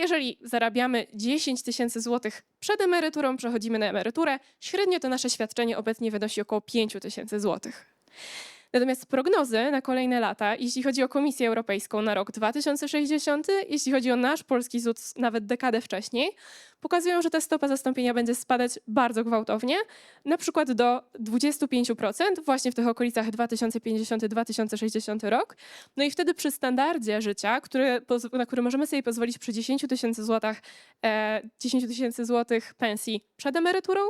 Jeżeli zarabiamy 10 tysięcy złotych przed emeryturą, przechodzimy na emeryturę, średnio to nasze świadczenie obecnie wynosi około 5 tysięcy złotych. Natomiast prognozy na kolejne lata, jeśli chodzi o Komisję Europejską na rok 2060, jeśli chodzi o nasz polski ZUS nawet dekadę wcześniej, pokazują, że ta stopa zastąpienia będzie spadać bardzo gwałtownie, na przykład do 25% właśnie w tych okolicach 2050-2060 rok. No i wtedy przy standardzie życia, który, na który możemy sobie pozwolić przy 10 tysięcy złotych, e, 10 tysięcy złotych pensji przed emeryturą,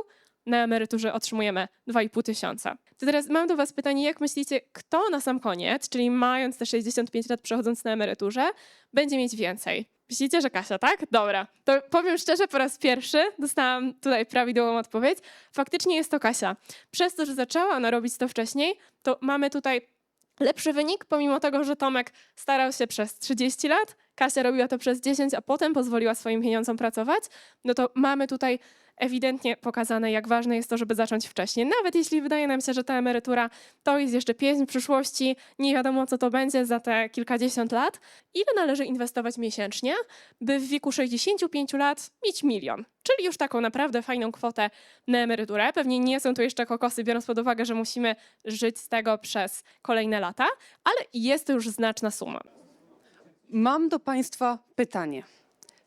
na emeryturze otrzymujemy 2,5 tysiąca. To teraz mam do Was pytanie, jak myślicie, kto na sam koniec, czyli mając te 65 lat, przechodząc na emeryturze, będzie mieć więcej? Myślicie, że Kasia, tak? Dobra. To powiem szczerze, po raz pierwszy dostałam tutaj prawidłową odpowiedź. Faktycznie jest to Kasia. Przez to, że zaczęła ona robić to wcześniej, to mamy tutaj lepszy wynik, pomimo tego, że Tomek starał się przez 30 lat, Kasia robiła to przez 10, a potem pozwoliła swoim pieniądzom pracować, no to mamy tutaj ewidentnie pokazane, jak ważne jest to, żeby zacząć wcześniej. Nawet jeśli wydaje nam się, że ta emerytura to jest jeszcze pieśń przyszłości, nie wiadomo co to będzie za te kilkadziesiąt lat, ile należy inwestować miesięcznie, by w wieku 65 lat mieć milion. Czyli już taką naprawdę fajną kwotę na emeryturę. Pewnie nie są to jeszcze kokosy, biorąc pod uwagę, że musimy żyć z tego przez kolejne lata, ale jest to już znaczna suma. Mam do Państwa pytanie.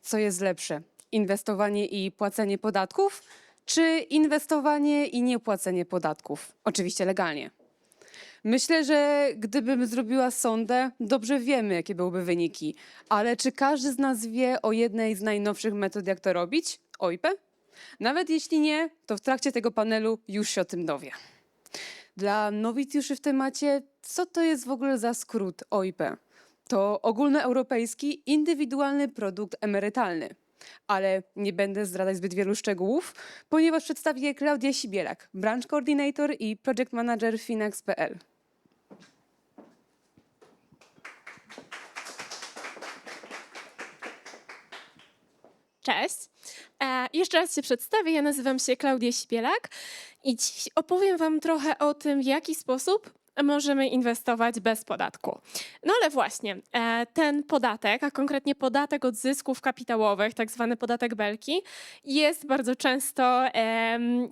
Co jest lepsze? Inwestowanie i płacenie podatków, czy inwestowanie i niepłacenie podatków? Oczywiście legalnie. Myślę, że gdybym zrobiła sondę, dobrze wiemy, jakie byłyby wyniki. Ale czy każdy z nas wie o jednej z najnowszych metod, jak to robić? OIP? Nawet jeśli nie, to w trakcie tego panelu już się o tym dowie. Dla nowicjuszy w temacie, co to jest w ogóle za skrót OIP? To ogólnoeuropejski indywidualny produkt emerytalny. Ale nie będę zdradzać zbyt wielu szczegółów, ponieważ przedstawi je Klaudia Sibielak, Branch Coordinator i Project Manager Finax.pl. Cześć. E, jeszcze raz się przedstawię. Ja nazywam się Klaudia Sibielak i dziś opowiem Wam trochę o tym, w jaki sposób możemy inwestować bez podatku. No ale właśnie, e, ten podatek, a konkretnie podatek od zysków kapitałowych, tak zwany podatek Belki, jest bardzo często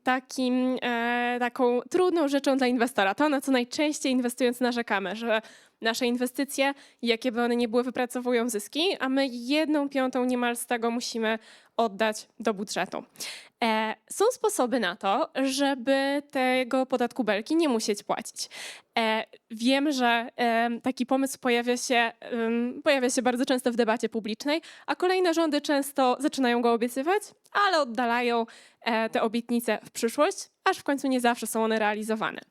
takim, e, taką trudną rzeczą dla inwestora. To, na co najczęściej inwestując narzekamy, że nasze inwestycje, jakie by one nie były, wypracowują zyski, a my jedną piątą niemal z tego musimy oddać do budżetu. E, są sposoby na to, żeby tego podatku belki nie musieć płacić. E, wiem, że taki pomysł pojawia się, pojawia się bardzo często w debacie publicznej, a kolejne rządy często zaczynają go obiecywać, ale oddalają te obietnice w przyszłość, aż w końcu nie zawsze są one realizowane.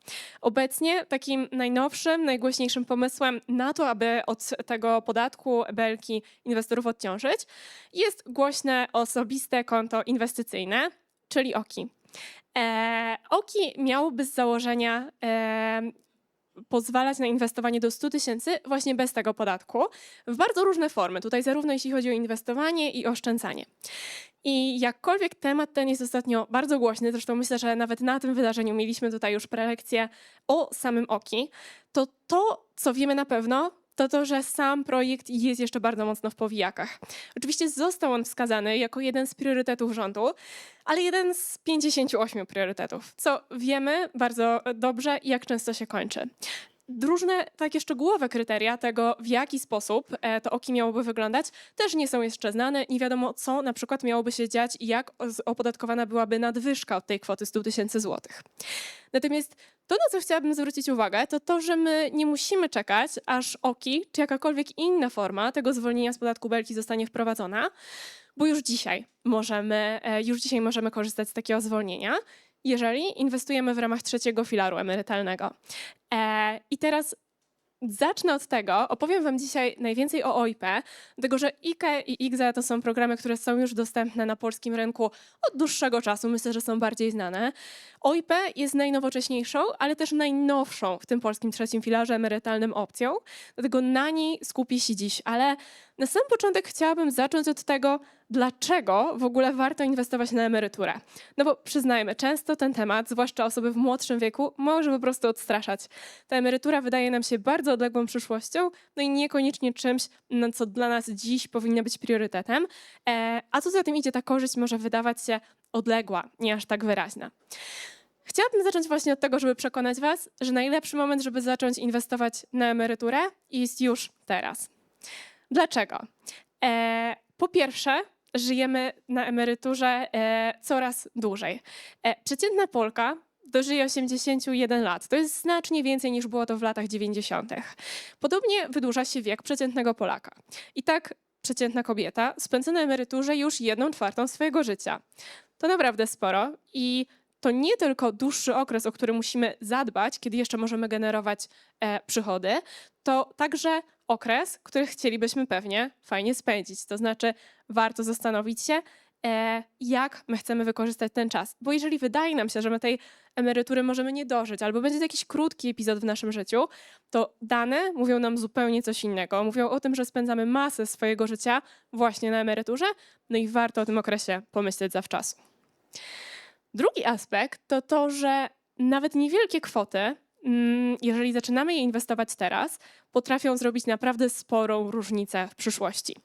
Obecnie takim najnowszym, najgłośniejszym pomysłem na to, aby od tego podatku belki inwestorów odciążyć, jest głośne osobiste konto inwestycyjne, czyli OKI. E, OKI miałoby z założenia e, pozwalać na inwestowanie do 100 tysięcy właśnie bez tego podatku w bardzo różne formy. Tutaj zarówno jeśli chodzi o inwestowanie i oszczędzanie. I jakkolwiek temat ten jest ostatnio bardzo głośny, zresztą myślę, że nawet na tym wydarzeniu mieliśmy tutaj już prelekcję o samym OKI, to to, co wiemy na pewno, to to, że sam projekt jest jeszcze bardzo mocno w powijakach. Oczywiście został on wskazany jako jeden z priorytetów rządu, ale jeden z 58 priorytetów, co wiemy bardzo dobrze jak często się kończy. Różne takie szczegółowe kryteria tego, w jaki sposób e, to OKI miałoby wyglądać, też nie są jeszcze znane. Nie wiadomo, co na przykład miałoby się dziać i jak opodatkowana byłaby nadwyżka od tej kwoty 100 tysięcy złotych. Natomiast to, na co chciałabym zwrócić uwagę, to to, że my nie musimy czekać, aż OKI czy jakakolwiek inna forma tego zwolnienia z podatku belki zostanie wprowadzona, bo już dzisiaj możemy, e, już dzisiaj możemy korzystać z takiego zwolnienia, jeżeli inwestujemy w ramach trzeciego filaru emerytalnego. E, I teraz zacznę od tego, opowiem Wam dzisiaj najwięcej o OIP, dlatego że IKE i IGZE to są programy, które są już dostępne na polskim rynku od dłuższego czasu, myślę, że są bardziej znane. OIP jest najnowocześniejszą, ale też najnowszą w tym polskim trzecim filarze emerytalnym opcją, dlatego na niej skupię się dziś, ale Na sam początek chciałabym zacząć od tego, dlaczego w ogóle warto inwestować na emeryturę. No bo przyznajmy, często ten temat, zwłaszcza osoby w młodszym wieku, może po prostu odstraszać. Ta emerytura wydaje nam się bardzo odległą przyszłością, no i niekoniecznie czymś, no, co dla nas dziś powinno być priorytetem. E, a co za tym idzie, ta korzyść może wydawać się odległa, nie aż tak wyraźna. Chciałabym zacząć właśnie od tego, żeby przekonać Was, że najlepszy moment, żeby zacząć inwestować na emeryturę jest już teraz. Dlaczego? E, po pierwsze, żyjemy na emeryturze e, coraz dłużej. E, przeciętna Polka dożyje 81 lat. To jest znacznie więcej niż było to w latach 90. Podobnie wydłuża się wiek przeciętnego Polaka. I tak przeciętna kobieta spędza na emeryturze już jedną czwartą swojego życia. To naprawdę sporo i to nie tylko dłuższy okres, o który musimy zadbać, kiedy jeszcze możemy generować e, przychody, to także okres, który chcielibyśmy pewnie fajnie spędzić. To znaczy, warto zastanowić się, e, jak my chcemy wykorzystać ten czas. Bo jeżeli wydaje nam się, że my tej emerytury możemy nie dożyć, albo będzie to jakiś krótki epizod w naszym życiu, to dane mówią nam zupełnie coś innego. Mówią o tym, że spędzamy masę swojego życia właśnie na emeryturze, no i warto o tym okresie pomyśleć zawczasu. Drugi aspekt to to, że nawet niewielkie kwoty, mm, jeżeli zaczynamy je inwestować teraz, potrafią zrobić naprawdę sporą różnicę w przyszłości.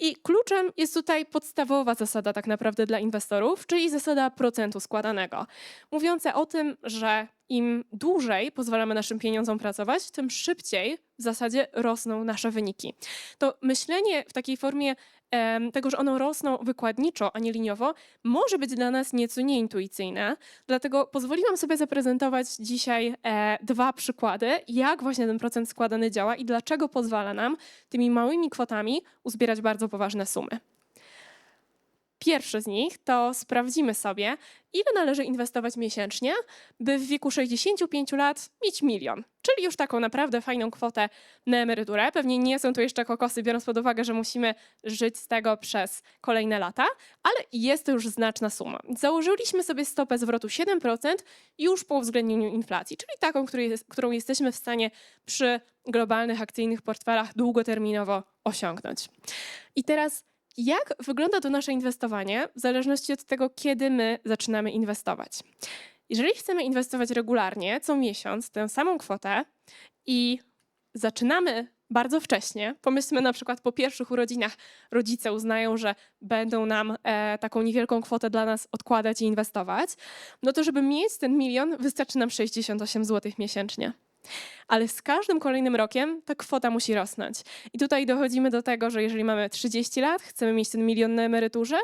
I kluczem jest tutaj podstawowa zasada tak naprawdę dla inwestorów, czyli zasada procentu składanego, mówiąca o tym, że im dłużej pozwalamy naszym pieniądzom pracować, tym szybciej w zasadzie rosną nasze wyniki. To myślenie w takiej formie tego, że one rosną wykładniczo, a nie liniowo, może być dla nas nieco nieintuicyjne. Dlatego pozwoliłam sobie zaprezentować dzisiaj e, dwa przykłady, jak właśnie ten procent składany działa i dlaczego pozwala nam tymi małymi kwotami uzbierać bardzo poważne sumy. Pierwszy z nich to sprawdzimy sobie, ile należy inwestować miesięcznie, by w wieku 65 lat mieć milion, czyli już taką naprawdę fajną kwotę na emeryturę. Pewnie nie są to jeszcze kokosy, biorąc pod uwagę, że musimy żyć z tego przez kolejne lata, ale jest to już znaczna suma. Założyliśmy sobie stopę zwrotu 7% już po uwzględnieniu inflacji, czyli taką, którą jesteśmy w stanie przy globalnych akcyjnych portfelach długoterminowo osiągnąć. I teraz jak wygląda to nasze inwestowanie w zależności od tego, kiedy my zaczynamy inwestować? Jeżeli chcemy inwestować regularnie, co miesiąc, tę samą kwotę i zaczynamy bardzo wcześnie, pomyślmy na przykład po pierwszych urodzinach, rodzice uznają, że będą nam e, taką niewielką kwotę dla nas odkładać i inwestować, no to żeby mieć ten milion, wystarczy nam 68 zł miesięcznie. Ale z każdym kolejnym rokiem ta kwota musi rosnąć. I tutaj dochodzimy do tego, że jeżeli mamy 30 lat, chcemy mieć ten milion na emeryturze,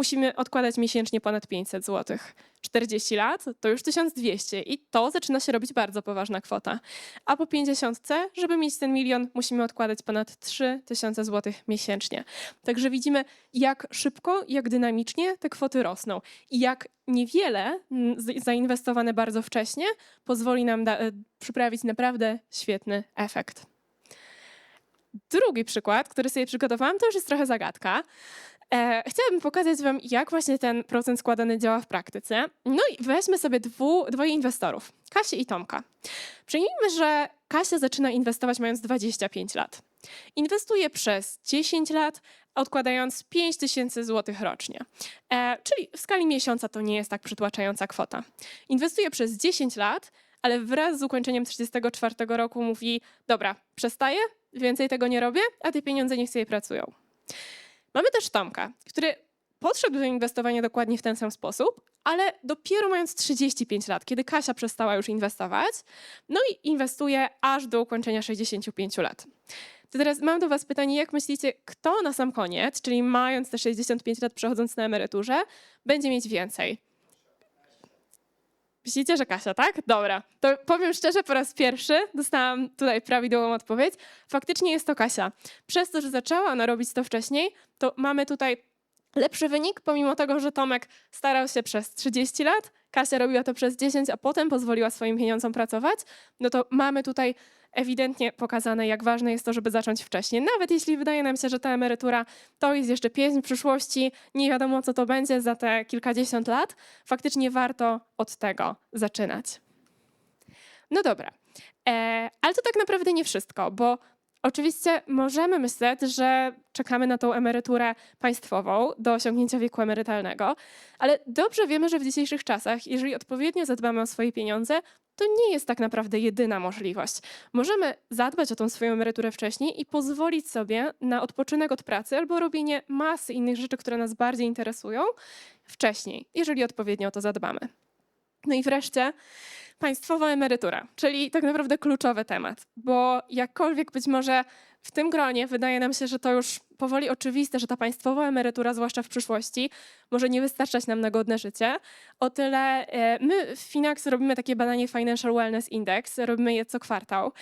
musimy odkładać miesięcznie ponad 500 zł. 40 lat to już 1200 i to zaczyna się robić bardzo poważna kwota. A po 50, żeby mieć ten milion, musimy odkładać ponad 3000 zł miesięcznie. Także widzimy, jak szybko, jak dynamicznie te kwoty rosną i jak niewiele zainwestowane bardzo wcześnie pozwoli nam e, przyprawić naprawdę świetny efekt. Drugi przykład, który sobie przygotowałam, to już jest trochę zagadka. E, chciałabym pokazać Wam, jak właśnie ten procent składany działa w praktyce. No i weźmy sobie dwu, dwoje inwestorów, Kasię i Tomka. Przyjmijmy, że Kasia zaczyna inwestować mając 25 lat. Inwestuje przez 10 lat, odkładając 5 tysięcy złotych rocznie. E, czyli w skali miesiąca to nie jest tak przytłaczająca kwota. Inwestuje przez 10 lat, ale wraz z ukończeniem 34 roku mówi: Dobra, przestaję, więcej tego nie robię, a te pieniądze niech sobie pracują. Mamy też Tomka, który podszedł do inwestowania dokładnie w ten sam sposób, ale dopiero mając 35 lat, kiedy Kasia przestała już inwestować, no i inwestuje aż do ukończenia 65 lat. To teraz mam do Was pytanie, jak myślicie, kto na sam koniec, czyli mając te 65 lat, przechodząc na emeryturze, będzie mieć więcej? Myślicie, że Kasia, tak? Dobra. To powiem szczerze, po raz pierwszy dostałam tutaj prawidłową odpowiedź. Faktycznie jest to Kasia. Przez to, że zaczęła ona robić to wcześniej, to mamy tutaj lepszy wynik, pomimo tego, że Tomek starał się przez 30 lat, Kasia robiła to przez 10, a potem pozwoliła swoim pieniądzom pracować, no to mamy tutaj ewidentnie pokazane, jak ważne jest to, żeby zacząć wcześniej. Nawet jeśli wydaje nam się, że ta emerytura to jest jeszcze pieśń przyszłości, nie wiadomo co to będzie za te kilkadziesiąt lat, faktycznie warto od tego zaczynać. No dobra, e, ale to tak naprawdę nie wszystko, bo Oczywiście możemy myśleć, że czekamy na tą emeryturę państwową do osiągnięcia wieku emerytalnego, ale dobrze wiemy, że w dzisiejszych czasach, jeżeli odpowiednio zadbamy o swoje pieniądze, to nie jest tak naprawdę jedyna możliwość. Możemy zadbać o tą swoją emeryturę wcześniej i pozwolić sobie na odpoczynek od pracy albo robienie masy innych rzeczy, które nas bardziej interesują wcześniej, jeżeli odpowiednio o to zadbamy. No i wreszcie państwowa emerytura, czyli tak naprawdę kluczowy temat, bo jakkolwiek być może w tym gronie wydaje nam się, że to już powoli oczywiste, że ta państwowa emerytura, zwłaszcza w przyszłości, może nie wystarczać nam na godne życie. O tyle e, my w Finax robimy takie badanie Financial Wellness Index, robimy je co kwartał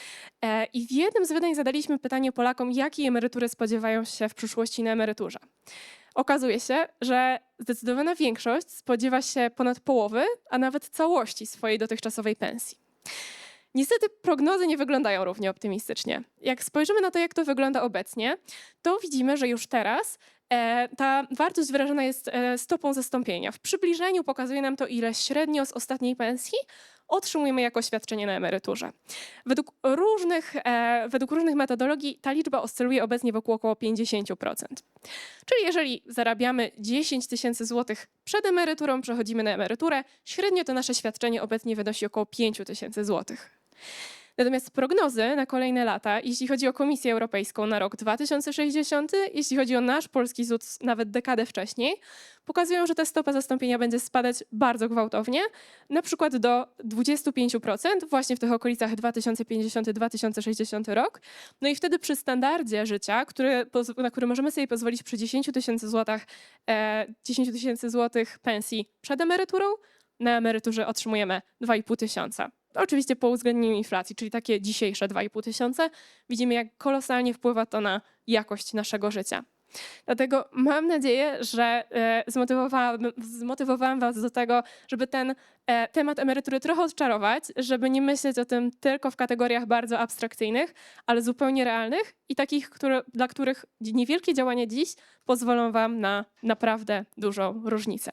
e, i w jednym z wydań zadaliśmy pytanie Polakom, jakiej emerytury spodziewają się w przyszłości na emeryturze. Okazuje się, że zdecydowana większość spodziewa się ponad połowy, a nawet całości swojej dotychczasowej pensji. Niestety prognozy nie wyglądają równie optymistycznie. Jak spojrzymy na to, jak to wygląda obecnie, to widzimy, że już teraz e, ta wartość wyrażona jest e, stopą zastąpienia. W przybliżeniu pokazuje nam to, ile średnio z ostatniej pensji otrzymujemy jako świadczenie na emeryturze. Według różnych, e, według różnych metodologii ta liczba oscyluje obecnie wokół około 50%. Czyli jeżeli zarabiamy 10 tysięcy złotych przed emeryturą, przechodzimy na emeryturę, średnio to nasze świadczenie obecnie wynosi około 5 tysięcy złotych. Natomiast prognozy na kolejne lata, jeśli chodzi o Komisję Europejską na rok 2060, jeśli chodzi o nasz polski ZUS nawet dekadę wcześniej, pokazują, że ta stopa zastąpienia będzie spadać bardzo gwałtownie, na przykład do 25% właśnie w tych okolicach 2050-2060 rok. No i wtedy przy standardzie życia, który, na który możemy sobie pozwolić przy 10 tysięcy złotych, e, 10 tysięcy złotych pensji przed emeryturą, na emeryturze otrzymujemy 2,5 tysiąca. Oczywiście po uwzględnieniu inflacji, czyli takie dzisiejsze 2,5 tysiące, widzimy jak kolosalnie wpływa to na jakość naszego życia. Dlatego mam nadzieję, że e, zmotywowałam, zmotywowałam Was do tego, żeby ten e, temat emerytury trochę odczarować, żeby nie myśleć o tym tylko w kategoriach bardzo abstrakcyjnych, ale zupełnie realnych i takich, które, dla których niewielkie działania dziś pozwolą Wam na naprawdę dużą różnicę.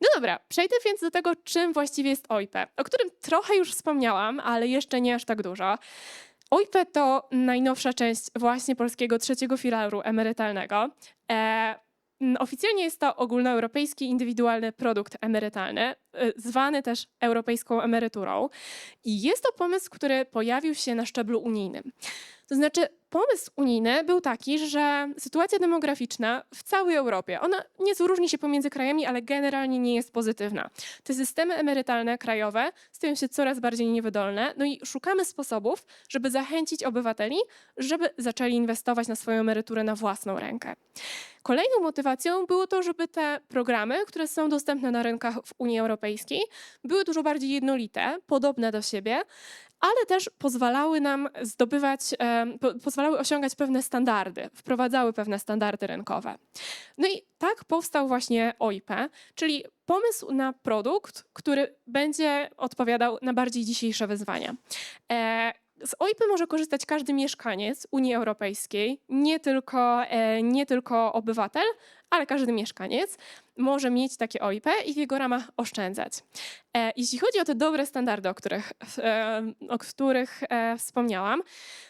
No dobra, przejdę więc do tego, czym właściwie jest OIP, o którym trochę już wspomniałam, ale jeszcze nie aż tak dużo. OIP to najnowsza część właśnie polskiego trzeciego filaru emerytalnego. E, oficjalnie jest to ogólnoeuropejski indywidualny produkt emerytalny, e, zwany też europejską emeryturą. I jest to pomysł, który pojawił się na szczeblu unijnym. To znaczy, pomysł unijny był taki, że sytuacja demograficzna w całej Europie, ona nieco różni się pomiędzy krajami, ale generalnie nie jest pozytywna. Te systemy emerytalne krajowe stają się coraz bardziej niewydolne, no i szukamy sposobów, żeby zachęcić obywateli, żeby zaczęli inwestować na swoją emeryturę na własną rękę. Kolejną motywacją było to, żeby te programy, które są dostępne na rynkach w Unii Europejskiej, były dużo bardziej jednolite, podobne do siebie, ale też pozwalały nam zdobywać, pozwalały osiągać pewne standardy, wprowadzały pewne standardy rynkowe. No i tak powstał właśnie OIP, czyli pomysł na produkt, który będzie odpowiadał na bardziej dzisiejsze wyzwania. Z OIP może korzystać każdy mieszkaniec Unii Europejskiej, nie tylko, e, nie tylko obywatel, ale każdy mieszkaniec może mieć takie OIP i w jego ramach oszczędzać. E, Jeśli chodzi o te dobre standardy, o których, e, o których wspomniałam,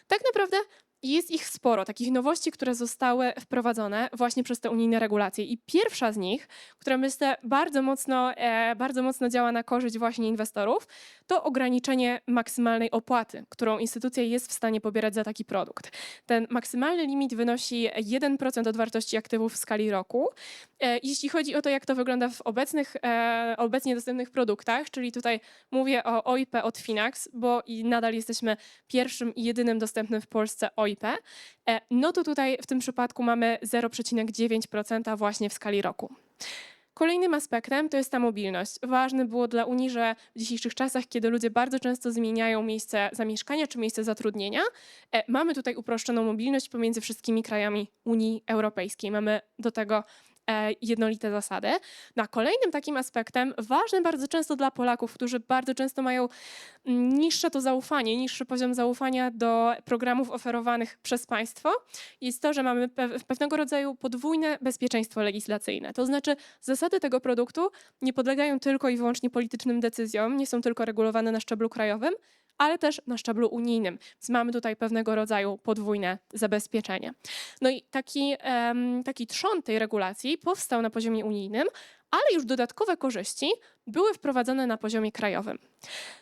tak naprawdę jest ich sporo, takich nowości, które zostały wprowadzone właśnie przez te unijne regulacje. I pierwsza z nich, która myślę bardzo mocno, e, bardzo mocno działa na korzyść właśnie inwestorów, to ograniczenie maksymalnej opłaty, którą instytucja jest w stanie pobierać za taki produkt. Ten maksymalny limit wynosi 1% od wartości aktywów w skali roku. E, Jeśli chodzi o to, jak to wygląda w obecnych, e, obecnie dostępnych produktach, czyli tutaj mówię o OIP od Finax, bo i nadal jesteśmy pierwszym i jedynym dostępnym w Polsce OIP, e, no to tutaj w tym przypadku mamy 0,9% właśnie w skali roku. Kolejnym aspektem to jest ta mobilność. Ważne było dla Unii, że w dzisiejszych czasach, kiedy ludzie bardzo często zmieniają miejsce zamieszkania czy miejsce zatrudnienia, e, mamy tutaj uproszczoną mobilność pomiędzy wszystkimi krajami Unii Europejskiej. Mamy do tego jednolite zasady. No a kolejnym takim aspektem, ważnym bardzo często dla Polaków, którzy bardzo często mają niższe to zaufanie, niższy poziom zaufania do programów oferowanych przez państwo, jest to, że mamy pe- pewnego rodzaju podwójne bezpieczeństwo legislacyjne. To znaczy, zasady tego produktu nie podlegają tylko i wyłącznie politycznym decyzjom, nie są tylko regulowane na szczeblu krajowym, ale też na szczeblu unijnym. Więc mamy tutaj pewnego rodzaju podwójne zabezpieczenie. No i taki, taki trzon tej regulacji powstał na poziomie unijnym, ale już dodatkowe korzyści były wprowadzone na poziomie krajowym.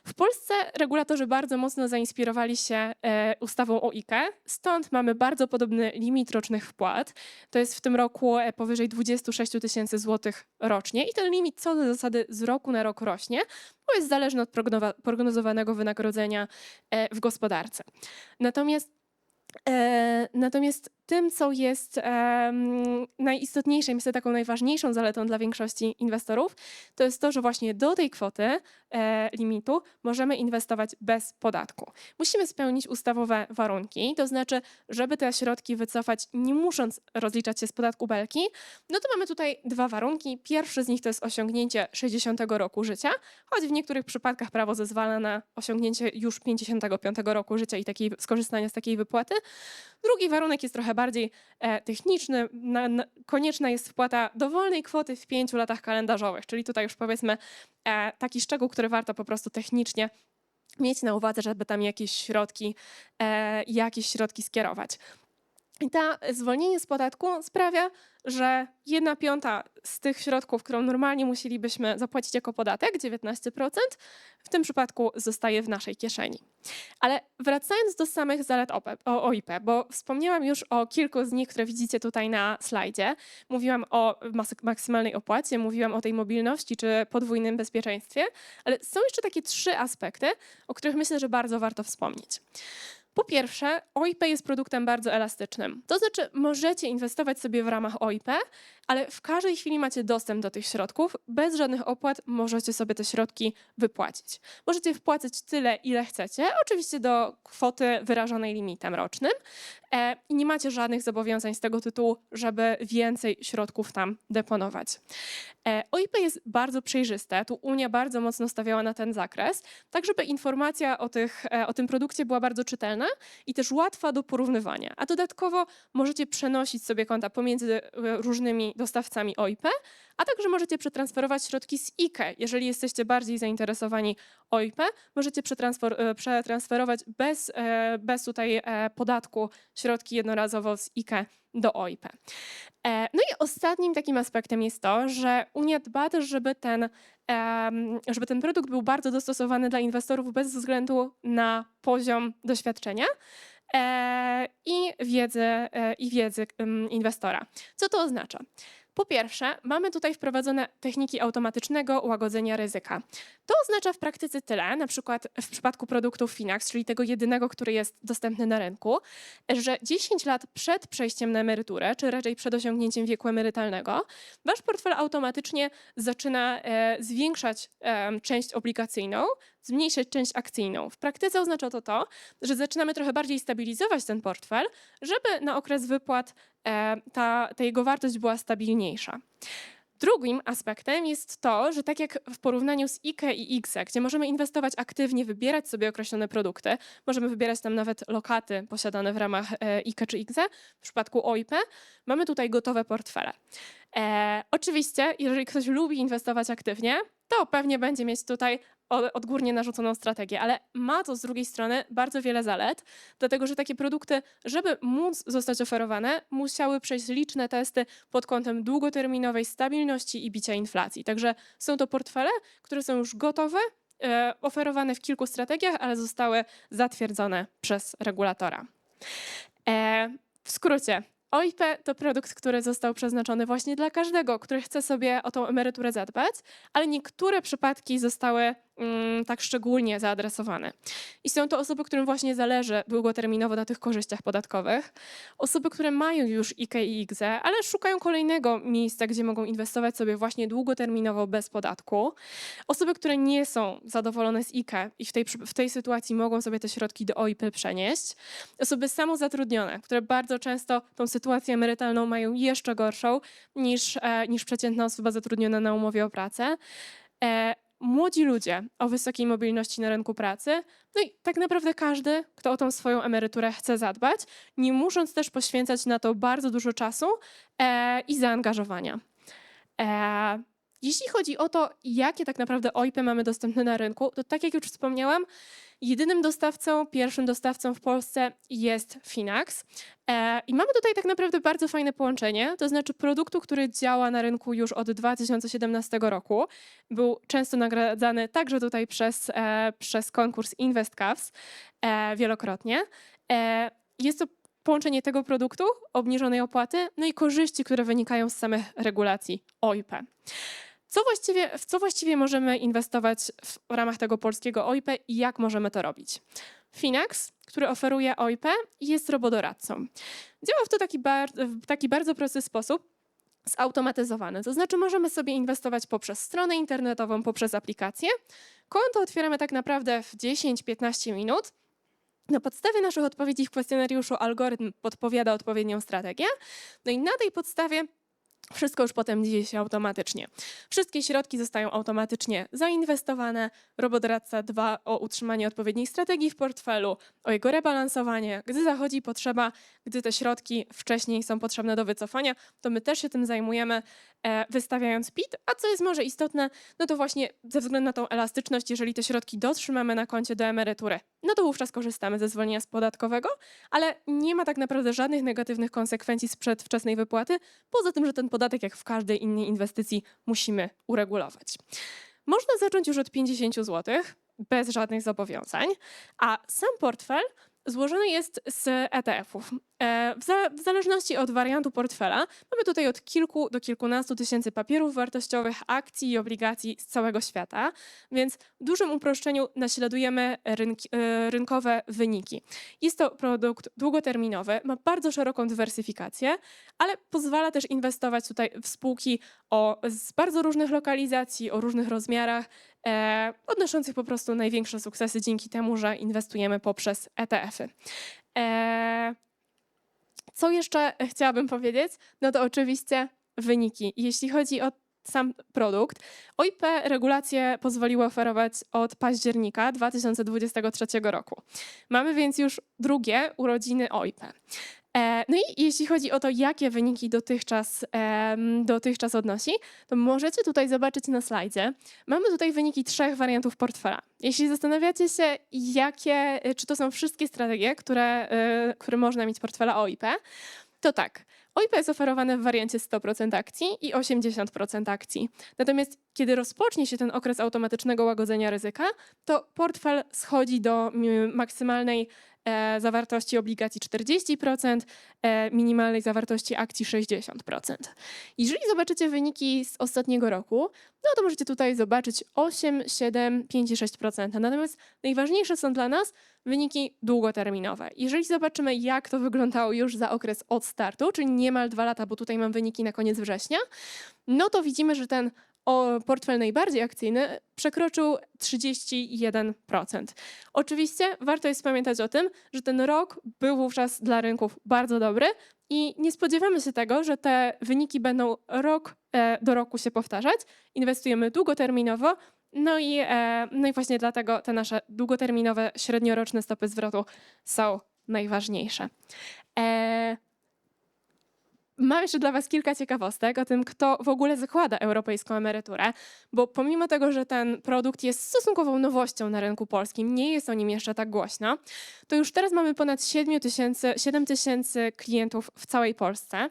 W Polsce regulatorzy bardzo mocno zainspirowali się e, ustawą o IKE, stąd mamy bardzo podobny limit rocznych wpłat. To jest w tym roku e, powyżej 26 tysięcy złotych rocznie i ten limit co do zasady z roku na rok rośnie, bo jest zależny od prognozowanego wynagrodzenia e, w gospodarce. Natomiast natomiast tym, co jest najistotniejsze, myślę taką najważniejszą zaletą dla większości inwestorów, to jest to, że właśnie do tej kwoty e, limitu możemy inwestować bez podatku. Musimy spełnić ustawowe warunki, to znaczy, żeby te środki wycofać, nie musząc rozliczać się z podatku belki, no to mamy tutaj dwa warunki. Pierwszy z nich to jest osiągnięcie 60 roku życia, choć w niektórych przypadkach prawo zezwala na osiągnięcie już 55 roku życia i takiej, skorzystanie z takiej wypłaty. Drugi warunek jest trochę bardziej e, techniczny. Na, na, konieczna jest wpłata dowolnej kwoty w pięciu latach kalendarzowych, czyli tutaj już powiedzmy e, taki szczegół, który warto po prostu technicznie mieć na uwadze, żeby tam jakieś środki, e, jakieś środki skierować. I ta zwolnienie z podatku sprawia, że jedna piąta z tych środków, którą normalnie musielibyśmy zapłacić jako podatek, 19%, w tym przypadku zostaje w naszej kieszeni. Ale wracając do samych zalet OIP, bo wspomniałam już o kilku z nich, które widzicie tutaj na slajdzie. Mówiłam o maksymalnej opłacie, mówiłam o tej mobilności czy podwójnym bezpieczeństwie, ale są jeszcze takie trzy aspekty, o których myślę, że bardzo warto wspomnieć. Po pierwsze, OIP jest produktem bardzo elastycznym. To znaczy, możecie inwestować sobie w ramach OIP, ale w każdej chwili macie dostęp do tych środków. Bez żadnych opłat możecie sobie te środki wypłacić. Możecie wpłacać tyle, ile chcecie, oczywiście do kwoty wyrażonej limitem rocznym. E, I nie macie żadnych zobowiązań z tego tytułu, żeby więcej środków tam deponować. E, OIP jest bardzo przejrzyste. Tu Unia bardzo mocno stawiała na ten zakres, tak żeby informacja o, tych, e, o tym produkcie była bardzo czytelna i też łatwa do porównywania. A dodatkowo możecie przenosić sobie konta pomiędzy różnymi dostawcami OIP, a także możecie przetransferować środki z IKE. Jeżeli jesteście bardziej zainteresowani OIP, możecie e, przetransferować bez, e, bez tutaj e, podatku środki jednorazowo z IKE do OIP. No i ostatnim takim aspektem jest to, że Unia dba też, żeby ten, żeby ten produkt był bardzo dostosowany dla inwestorów bez względu na poziom doświadczenia i wiedzy, e, i wiedzy inwestora. Co to oznacza? Po pierwsze, mamy tutaj wprowadzone techniki automatycznego łagodzenia ryzyka. To oznacza w praktyce tyle, na przykład w przypadku produktów Finax, czyli tego jedynego, który jest dostępny na rynku, że 10 lat przed przejściem na emeryturę, czy raczej przed osiągnięciem wieku emerytalnego, wasz portfel automatycznie zaczyna e, zwiększać część obligacyjną, zmniejszać część akcyjną. W praktyce oznacza to to, że zaczynamy trochę bardziej stabilizować ten portfel, żeby na okres wypłat e, ta, ta jego wartość była stabilniejsza. Drugim aspektem jest to, że tak jak w porównaniu z IKE i IGZE, gdzie możemy inwestować aktywnie, wybierać sobie określone produkty, możemy wybierać tam nawet lokaty posiadane w ramach IKE czy IGZE, w przypadku OIP mamy tutaj gotowe portfele. E, oczywiście, jeżeli ktoś lubi inwestować aktywnie, to pewnie będzie mieć tutaj odgórnie narzuconą strategię, ale ma to z drugiej strony bardzo wiele zalet, dlatego że takie produkty, żeby móc zostać oferowane, musiały przejść liczne testy pod kątem długoterminowej stabilności i bicia inflacji. Także są to portfele, które są już gotowe, e, oferowane w kilku strategiach, ale zostały zatwierdzone przez regulatora. E, w skrócie, OIP to produkt, który został przeznaczony właśnie dla każdego, który chce sobie o tą emeryturę zadbać, ale niektóre przypadki zostały tak szczególnie zaadresowane. I są to osoby, którym właśnie zależy długoterminowo na tych korzyściach podatkowych, osoby, które mają już IKE i IGZE, ale szukają kolejnego miejsca, gdzie mogą inwestować sobie właśnie długoterminowo bez podatku, osoby, które nie są zadowolone z IKE i w tej, w tej sytuacji mogą sobie te środki do OIP przenieść, osoby samozatrudnione, które bardzo często tą sytuację emerytalną mają jeszcze gorszą niż, e, niż przeciętna osoba zatrudniona na umowie o pracę. Młodzi ludzie o wysokiej mobilności na rynku pracy, no i tak naprawdę każdy, kto o tą swoją emeryturę chce zadbać, nie musząc też poświęcać na to bardzo dużo czasu e, i zaangażowania. E, jeśli chodzi o to, jakie tak naprawdę OIP mamy dostępne na rynku, to tak jak już wspomniałam, Jedynym dostawcą, pierwszym dostawcą w Polsce jest Finax. E, I mamy tutaj tak naprawdę bardzo fajne połączenie, to znaczy produktu, który działa na rynku już od 2017 roku. Był często nagradzany także tutaj przez, e, przez konkurs InvestCaps e, wielokrotnie. Jest to połączenie tego produktu, obniżonej opłaty, no i korzyści, które wynikają z samych regulacji OIP. Co właściwie, w co właściwie możemy inwestować w, ramach tego polskiego OIP i jak możemy to robić? Finax, który oferuje OIP, jest robodoradcą. Działa w to taki, bar, w taki bardzo prosty sposób, zautomatyzowany. To znaczy możemy sobie inwestować poprzez stronę internetową, poprzez aplikację. Konto otwieramy tak naprawdę w 10-15 minut. Na podstawie naszych odpowiedzi w kwestionariuszu algorytm podpowiada odpowiednią strategię. No i na tej podstawie wszystko już potem dzieje się automatycznie. Wszystkie środki zostają automatycznie zainwestowane. Robotradca dba o utrzymanie odpowiedniej strategii w portfelu, o jego rebalansowanie. Gdy zachodzi potrzeba, gdy te środki wcześniej są potrzebne do wycofania, to my też się tym zajmujemy, e, wystawiając PIT. A co jest może istotne, no to właśnie ze względu na tą elastyczność, jeżeli te środki dotrzymamy na koncie do emerytury, no to wówczas korzystamy ze zwolnienia z podatkowego, ale nie ma tak naprawdę żadnych negatywnych konsekwencji z przedwczesnej wypłaty, poza tym, że ten podatek, jak w każdej innej inwestycji, musimy uregulować. Można zacząć już od 50 zł, bez żadnych zobowiązań, a sam portfel złożony jest z ETF-ów. E, W, za, w zależności od wariantu portfela mamy tutaj od kilku do kilkunastu tysięcy papierów wartościowych, akcji i obligacji z całego świata, więc w dużym uproszczeniu naśladujemy e, rynkowe wyniki. Jest to produkt długoterminowy, ma bardzo szeroką dywersyfikację, ale pozwala też inwestować tutaj w spółki o, z bardzo różnych lokalizacji, o różnych rozmiarach, e, odnoszących po prostu największe sukcesy dzięki temu, że inwestujemy poprzez ETF-y. E, co jeszcze chciałabym powiedzieć? No to oczywiście wyniki. Jeśli chodzi o sam produkt, OIP regulacje pozwoliły oferować od października 2023 roku. Mamy więc już drugie urodziny OIP. E, No i jeśli chodzi o to, jakie wyniki dotychczas, dotychczas odnosi, to możecie tutaj zobaczyć na slajdzie. Mamy tutaj wyniki trzech wariantów portfela. Jeśli zastanawiacie się, jakie, czy to są wszystkie strategie, które, y, które można mieć portfela OIP, to tak. OIP jest oferowane w wariancie 100% akcji i 80% akcji. Natomiast kiedy rozpocznie się ten okres automatycznego łagodzenia ryzyka, to portfel schodzi do maksymalnej e, zawartości obligacji 40%, e, minimalnej zawartości akcji 60%. Jeżeli zobaczycie wyniki z ostatniego roku, no to możecie tutaj zobaczyć 8, 7, 5 i 6%. Natomiast najważniejsze są dla nas wyniki długoterminowe. Jeżeli zobaczymy, jak to wyglądało już za okres od startu, czyli niemal dwa lata, bo tutaj mam wyniki na koniec września, no to widzimy, że ten o, portfel najbardziej akcyjny przekroczył 31%. Oczywiście warto jest pamiętać o tym, że ten rok był wówczas dla rynków bardzo dobry i nie spodziewamy się tego, że te wyniki będą rok e, do roku się powtarzać. Inwestujemy długoterminowo, no i, e, no i właśnie dlatego te nasze długoterminowe, średnioroczne stopy zwrotu są najważniejsze. E, Mam jeszcze dla Was kilka ciekawostek o tym, kto w ogóle zakłada europejską emeryturę, bo pomimo tego, że ten produkt jest stosunkową nowością na rynku polskim, nie jest o nim jeszcze tak głośno, to już teraz mamy ponad 7 tysięcy, 7 tysięcy klientów w całej Polsce.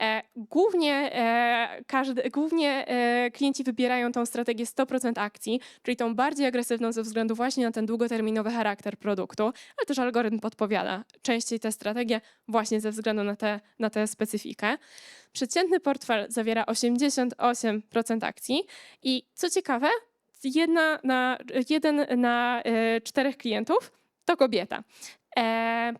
E, głównie, e, każdy, głównie e, klienci wybierają tą strategię 100% akcji, czyli tą bardziej agresywną ze względu właśnie na ten długoterminowy charakter produktu, ale też algorytm podpowiada częściej tę strategię właśnie ze względu na tę na tę specyfikę. Przeciętny portfel zawiera 88% akcji i co ciekawe, jedna na, jeden na e, czterech klientów to kobieta. E,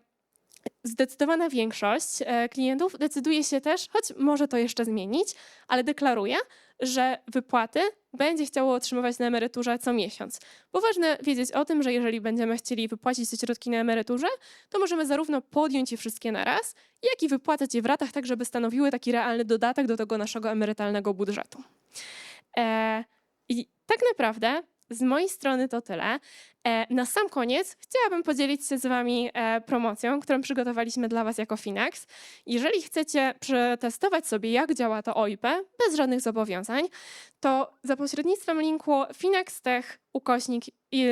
Zdecydowana większość e, klientów decyduje się też, choć może to jeszcze zmienić, ale deklaruje, że wypłaty będzie chciało otrzymywać na emeryturze co miesiąc. Bo ważne wiedzieć o tym, że jeżeli będziemy chcieli wypłacić te środki na emeryturze, to możemy zarówno podjąć je wszystkie na raz, jak i wypłacać je w ratach, tak żeby stanowiły taki realny dodatek do tego naszego emerytalnego budżetu. E, I tak naprawdę z mojej strony to tyle. E, Na sam koniec chciałabym podzielić się z Wami e, promocją, którą przygotowaliśmy dla Was jako Finax. Jeżeli chcecie przetestować sobie, jak działa to OIP bez żadnych zobowiązań, to za pośrednictwem linku Finax Tech ukośnik i-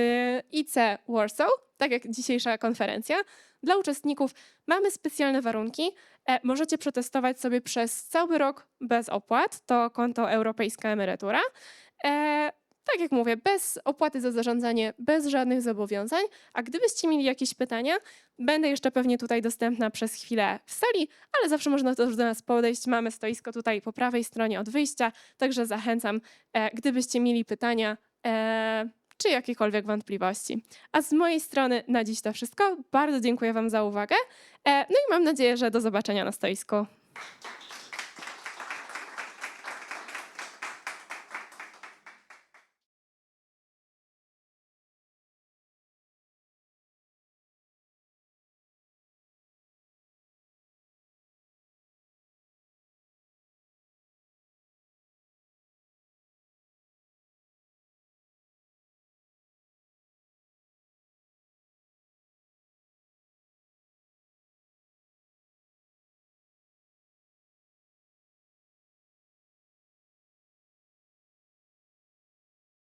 IC Warsaw, tak jak dzisiejsza konferencja, dla uczestników mamy specjalne warunki. E, Możecie przetestować sobie przez cały rok bez opłat. To konto Europejska Emerytura. Tak jak mówię, bez opłaty za zarządzanie, bez żadnych zobowiązań. A gdybyście mieli jakieś pytania, będę jeszcze pewnie tutaj dostępna przez chwilę w sali, ale zawsze można też do nas podejść. Mamy stoisko tutaj po prawej stronie od wyjścia, także zachęcam, e, gdybyście mieli pytania e, czy jakiekolwiek wątpliwości. A z mojej strony na dziś to wszystko. Bardzo dziękuję Wam za uwagę. E, no i mam nadzieję, że do zobaczenia na stoisku.